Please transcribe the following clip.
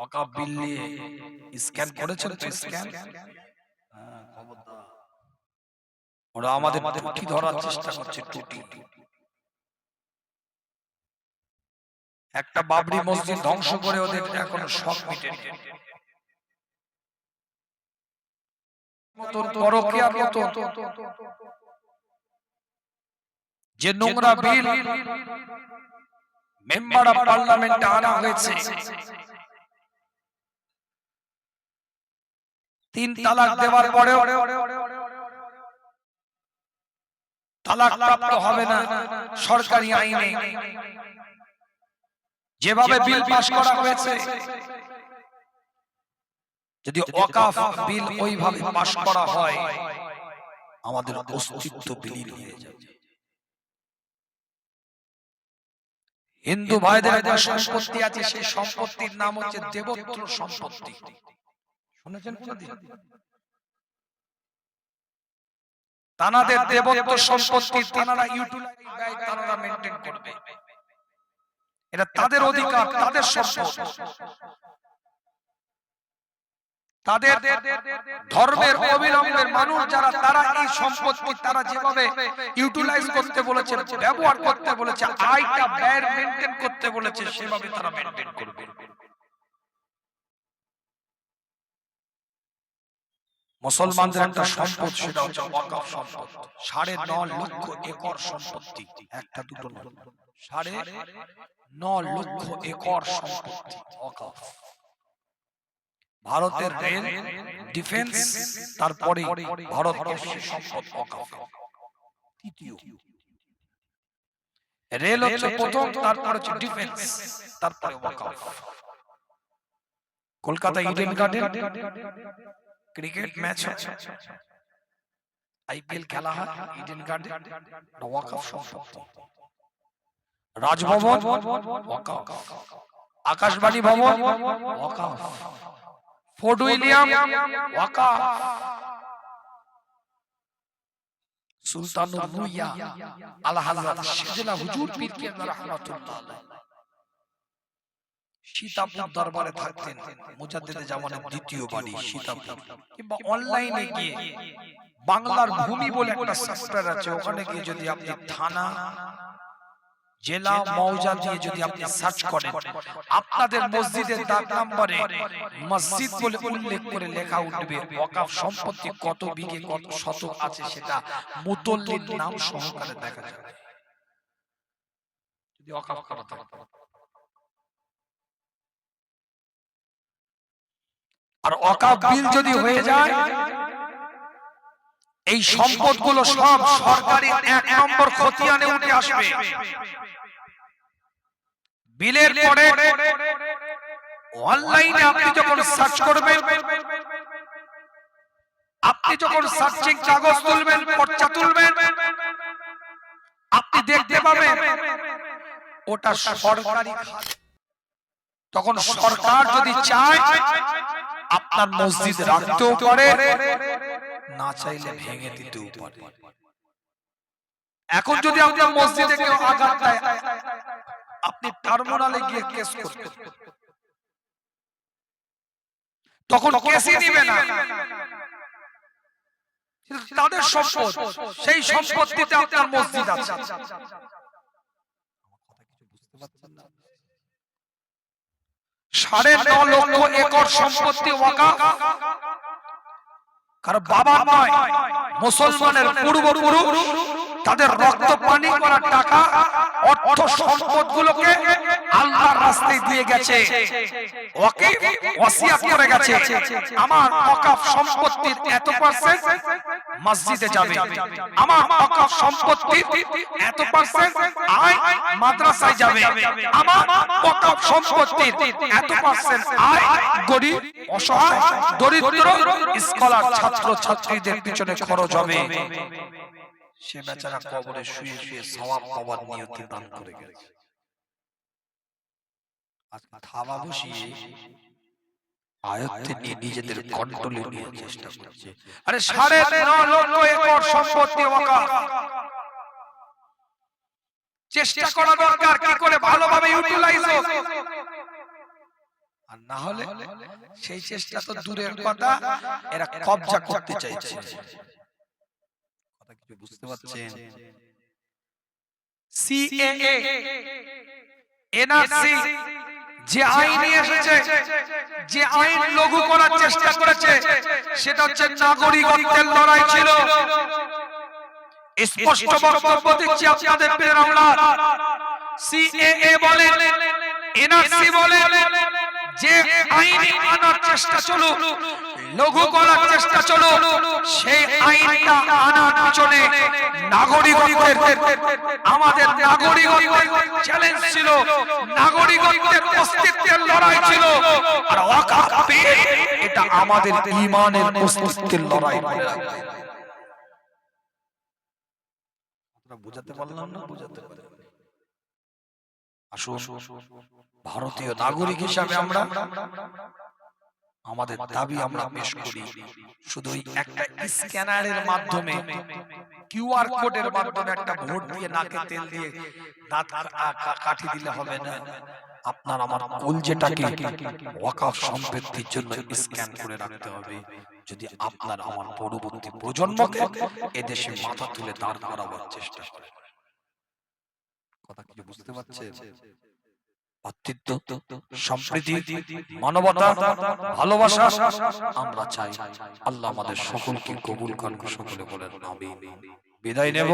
অকাপ স্ক্যান করেছেন তো স্ক্যান? ওরা আমাদের টুটি ধরার চেষ্টা করছে টুটি একটা বাবরি মসজিদ ধ্বংস করে ওদের এখন শখ মতন যে নোংরা বিল মেম্বার অফ পার্লামেন্টে আনা হয়েছে। তিন তালাক দেওয়ার পরেও তালাক প্রাপ্ত হবে না সরকারি আইনে। যেভাবে বিল পাস করা হয়েছে যদি ওয়াকাফ বিল ওইভাবে পাস করা হয় আমাদের অস্তিত্ব বিলীন হয়ে যাবে। হিন্দু ভাইদের একটা সম্পত্তি আছে সেই সম্পত্তির নাম হচ্ছে দেবত্র সম্পত্তি। শুনেছেন তানাদের দেবত্ব সম্পত্তি তানারা ইউটিলাইজ তানারা করবে। এটা তাদের অধিকার তাদের সম্পদ। তাদের ধর্মের অবিলম্বের মানুষ যারা তারা এই সম্পত্তি তারা যেভাবে ইউটিলাইজ করতে বলেছে ব্যবহার করতে বলেছে আয়টা ব্যয় মেনটেন করতে বলেছে সেভাবে তারা মেনটেন করবে। মুসলমানদের একটা সম্পদ সেটা হচ্ছে ওয়াকফ সম্পদ। সাড়ে ন লক্ষ একর সম্পত্তি। একটা দুটো নয়। সাড়ে ন লক্ষ একর সম্পত্তি। ওয়াকফ ভারতের রেল ডিফেন্স তারপরে ভারতবর্ষের সম্পদ ওয়াকফ তৃতীয়। রেল হচ্ছে প্রথম তারপর হচ্ছে ডিফেন্স তারপরে ওয়াকফ Kolkata Eden Garden. Cricket match হচ্ছে আইপিএল খেলা হয় ইডেন গার্ডেন ওয়াকফ সম্পত্তি রাজভবন ওয়াকফ আকাশবাণী ভবন ওয়াকফ ফোর্ট উইলিয়াম ওয়াকফ সুলতানুর রুইয়া আলা হযরত সিজলা হুজুর পীর কেবলা রাহমাতুল্লাহ আলাইহি সীতাপুর দরবারে থাকতেন মুজাদ্দেদে জামানের দ্বিতীয় বাড়ি সীতাপুর। কিংবা অনলাইনে গিয়ে বাংলার ভূমি বলে একটা সফটওয়্যার আছে ওখানে গিয়ে যদি আপনি থানা জেলা মৌজা দিয়ে যদি আপনি সার্চ করেন আপনাদের মসজিদের দাগ নম্বরে মসজিদ বলে উল্লেখ করে লেখা উঠবে ওয়াকফ সম্পত্তি কত বিঘে কত শতক আছে সেটা মুতল্লির নাম সহকারে দেখা যাবে। যদি ওয়াকফ করা থাকে আর অকাপ বিল যদি হয়ে যায়, এই সম্পদগুলো সব সরকারি এক নম্বর খতিয়ানে উঠে আসবে। বিলের পরে অনলাইনে আপনি যখন সার্চ করবেন, আপনি যখন সার্চিং কাগজ তুলবেন, পর্চা তুলবেন, আপনি দেখতে পাবেন ওটা সরকারি তখন সরকার যদি চায় আপনার মসজিদ রাখতেও পারে না চাইলে ভেঙে দিতেও পারে। এখন যদি আপনার মসজিদে কেউ আঘাত দেয় আপনি টার্মিনালে গিয়ে কেস করবেন। তখন কেসই নিবে না। তাদের সম্পদ সেই সম্পত্তিতে আপনার মসজিদ আছে। সাড়ে ন লক্ষ একর সম্পত্তি ওয়াকা। কারণ বাবা নয়, মুসলমানের পূর্বপুরুষ, তাদের রক্ত পানি করার টাকা। অর্থ সম্পদ গুলোকে আল্লাহর রাস্তায় দিয়ে গেছে। ওকে ওসিয়াত করে গেছে। আমার ওয়াকফ সম্পত্তির এত পার্সেন্ট মসজিদে যাবে। আমার ওয়াকফ সম্পত্তির এত পার্সেন্ট আয় মাদ্রাসায় যাবে। আমার ওয়াকফ সম্পত্তির এত পার্সেন্ট আয় গরিব, অসহায়, দরিদ্র স্কলার ছাত্র ছাত্রীদের পিছনে খরচ হবে। সে বেচারা কবরে শুয়ে শুয়ে সওয়াব পাওয়ার নিয়তে দান করে গেছে আজকে থাবা বসিয়ে আয়ত্তে নিয়ে নিজেদের কন্ট্রোলে নিয়ে চেষ্টা করছে। আরে সাড়ে ন লক্ষ একর সম্পত্তি ওয়াকাফ চেষ্টা করা দরকার কি করে ভালোভাবে ইউটিলাইজ হোক। আর না হলে সেই চেষ্টা তো দূরের কথা এরা কবজা করতে চাইছে। কিছু বুঝতে পারছেন? সিএএ এনআরসি যে আইন এসেছে যে আইন লঘু করার চেষ্টা করেছে সেটা হচ্ছে নাগরিকত্বের লড়াই ছিল। স্পষ্ট বক্তব্য দিচ্ছি আপনাদের প্রিয় আমরা সিএএ বলে এনআরসি বলে যে আইন আনার চেষ্টা চলো লঘু করার চেষ্টা চলো সেই আইনটা আনার পিছনে নাগরিকত্বের আমাদের নাগরিকত্বের চ্যালেঞ্জ ছিল, নাগরিকত্বের অস্তিত্বের লড়াই ছিল, আর এটা আমাদের ঈমানের অস্তিত্বের লড়াই বুঝাতে পারলাম না? বুঝাতে পারলাম আসুন, ভারতীয় নাগরিক হিসাবে আমরা আমাদের দাবি আমরা পেশ করি। শুধু একটা স্ক্যানারের মাধ্যমে কিউআর কোডের মাধ্যমে একটা ভোট দিয়ে নাকে তেল দিয়ে দাঁত কা- কা- কাঠি দিলে হবে না। আপনার আমার কলজেটাকে ওয়াকাফ সম্পত্তির জন্য স্ক্যান করে রাখতে হবে। যদি আপনার আমার পরবর্তী প্রজন্মকে এদেশে মাথা তুলে দাঁড় করাবার চেষ্টা করে কথা কিছু বুঝতে পারছেন? ভ্রাতৃত্ব সম্প্রীতি মানবতা ভালোবাসা আমরা চাই। আল্লাহ আমাদের সকলকে কবুল করেন সকলে বলেন বিদায় নেব।